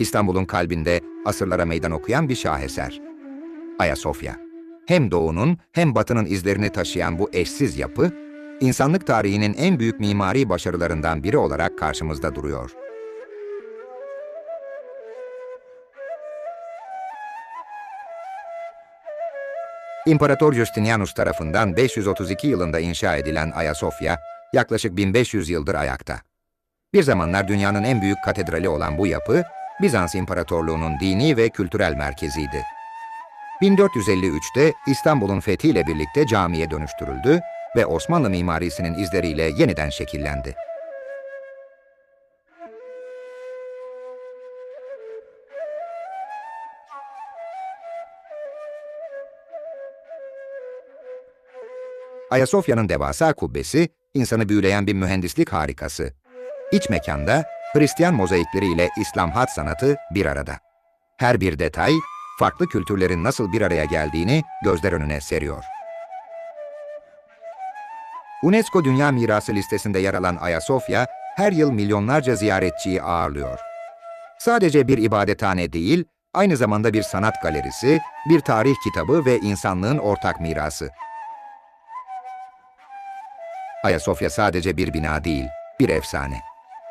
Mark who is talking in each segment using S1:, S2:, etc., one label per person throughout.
S1: İstanbul'un kalbinde asırlara meydan okuyan bir şaheser. Ayasofya. Hem doğunun hem batının izlerini taşıyan bu eşsiz yapı, insanlık tarihinin en büyük mimari başarılarından biri olarak karşımızda duruyor. İmparator Justinianus tarafından 532 yılında inşa edilen Ayasofya, yaklaşık 1500 yıldır ayakta. Bir zamanlar dünyanın en büyük katedrali olan bu yapı, Bizans İmparatorluğu'nun dini ve kültürel merkeziydi. 1453'te İstanbul'un fethiyle birlikte camiye dönüştürüldü ve Osmanlı mimarisinin izleriyle yeniden şekillendi. Ayasofya'nın devasa kubbesi, insanı büyüleyen bir mühendislik harikası. İç mekanda Hristiyan mozaikleriyle İslam hat sanatı bir arada. Her bir detay, farklı kültürlerin nasıl bir araya geldiğini gözler önüne seriyor. UNESCO Dünya Mirası listesinde yer alan Ayasofya, her yıl milyonlarca ziyaretçiyi ağırlıyor. Sadece bir ibadethane değil, aynı zamanda bir sanat galerisi, bir tarih kitabı ve insanlığın ortak mirası. Ayasofya sadece bir bina değil, bir efsane.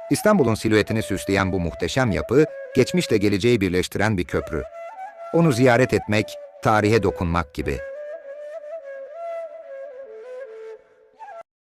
S1: İstanbul'un silüetini süsleyen bu muhteşem yapı, geçmişle geleceği birleştiren bir köprü. Onu ziyaret etmek, tarihe dokunmak gibi.